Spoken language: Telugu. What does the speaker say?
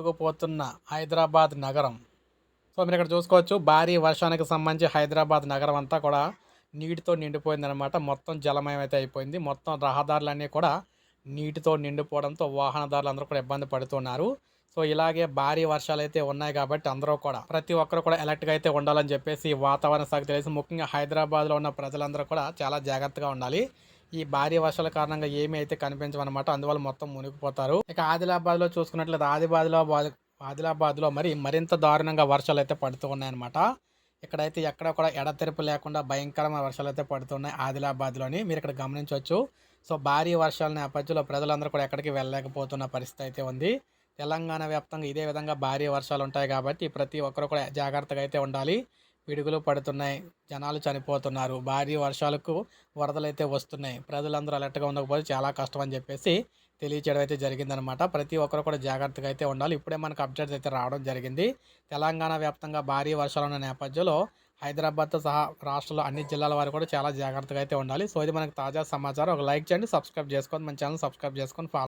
కొట్టుకుపోతున్న హైదరాబాద్ నగరం. సో మీరు ఇక్కడ చూసుకోవచ్చు భారీ వర్షానికి సంబంధించి హైదరాబాద్ నగరం అంతా కూడా నీటితో నిండిపోయిందనమాట మొత్తం జలమయం అయితే అయిపోయింది. మొత్తం రహదారులన్నీ కూడా నీటితో నిండిపోవడంతో వాహనదారులు అందరూ కూడా ఇబ్బంది పడుతున్నారు. సో ఇలాగే భారీ వర్షాలు అయితే ఉన్నాయి కాబట్టి అందరూ కూడా ప్రతి ఒక్కరు కూడా ఎలర్ట్గా అయితే ఉండాలని చెప్పేసి వాతావరణ శాఖ తెలిసి ముఖ్యంగా హైదరాబాద్లో ఉన్న ప్రజలందరూ కూడా చాలా జాగ్రత్తగా ఉండాలి. ఈ భారీ వర్షాల కారణంగా ఏమీ అయితే కనిపించవన్నమాట. అందువల్ల మొత్తం మునిగిపోతారు. ఇక ఆదిలాబాద్లో చూసుకున్నట్లయితే ఆదిలాబాద్లో ఆదిలాబాద్లో మరి మరింత దారుణంగా వర్షాలు అయితే పడుతూ ఉన్నాయన్నమాట. ఇక్కడైతే ఎక్కడ కూడా ఎడతెరపు లేకుండా భయంకరమైన వర్షాలు అయితే పడుతున్నాయి ఆదిలాబాద్లోని. మీరు ఇక్కడ గమనించవచ్చు. సో భారీ వర్షాల నేపథ్యంలో ప్రజలందరూ కూడా ఎక్కడికి వెళ్ళలేకపోతున్న పరిస్థితి అయితే ఉంది. తెలంగాణ వ్యాప్తంగా ఇదే విధంగా భారీ వర్షాలు ఉంటాయి కాబట్టి ప్రతి ఒక్కరు కూడా జాగ్రత్తగా అయితే ఉండాలి. పిడుగులు పడుతున్నాయి. జనాలు చనిపోతున్నారు. భారీ వర్షాలకు వరదలు అయితే వస్తున్నాయి. ప్రజలందరూ అలర్ట్గా ఉండకపోతే చాలా కష్టం అని చెప్పేసి తెలియచేయడం అయితే జరిగిందనమాట ప్రతి ఒక్కరు కూడా జాగ్రత్తగా అయితే ఉండాలి. ఇప్పుడే మనకు అప్డేట్స్ అయితే రావడం జరిగింది. తెలంగాణ వ్యాప్తంగా భారీ వర్షాలు ఉన్న నేపథ్యంలో హైదరాబాద్తో సహా రాష్ట్రంలో అన్ని జిల్లాల వారు కూడా చాలా జాగ్రత్తగా అయితే ఉండాలి. సో ఇది మనకు తాజా సమాచారం. ఒక లైక్ చేయండి సబ్స్క్రైబ్ చేసుకోండి మన ఛానల్ సబ్స్క్రైబ్ చేసుకొని ఫాలో